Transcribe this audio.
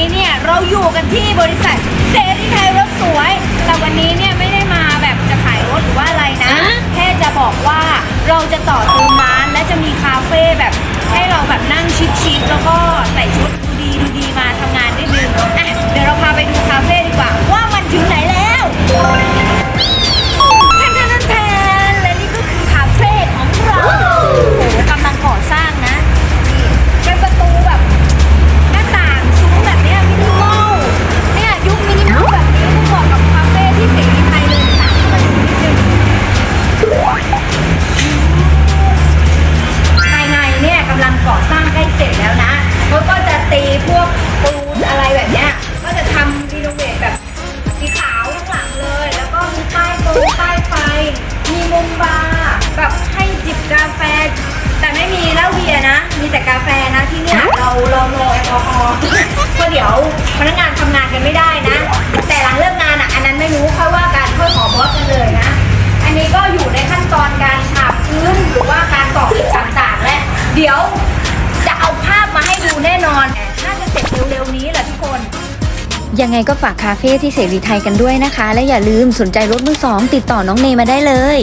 ี้เนี่ยเราอยู่กันที่บริษัทเซรีไทยรถสวย แต่วันนี้เนี่ยไม่ได้มาแบบจะขายรถหรือว่าอะไรนะ แค่จะบอกว่าเราจะต่อเติมร้านและจะมีคาเฟ่แบบ นอะไรแบบเนี้ยก็จะทำรีโนเวทแบบสีขาวทั้งหลังเลย แล้วก็มีป้ายโปรป้ายไฟ มีมุมบาร์แบบให้จิบกาแฟ แต่ไม่มีเหล้าเบียร์นะ มีแต่กาแฟนะที่เนี่ยเราเราโนแอลกอฮอล์เพราะเดี๋ยวพนักงานทำงานกันไม่ได้นะ แต่หลังเลิกงานอะอันนั้นไม่รู้ค่อยว่ากันค่อยขอบอสกันเลยนะ อันนี้ก็อยู่ในขั้นตอนการฉาบพื้นหรือว่าการต่อต่างๆและเดี๋ยวจะเอาภาพมาให้ดูแน่นอนแต่น่าจะเสร็จ ยังไงก็ฝากคาเฟ่ที่เสรีไทยกันด้วยนะคะ และอย่าลืมสนใจรถมือสองติดต่อน้องเนมาได้เลย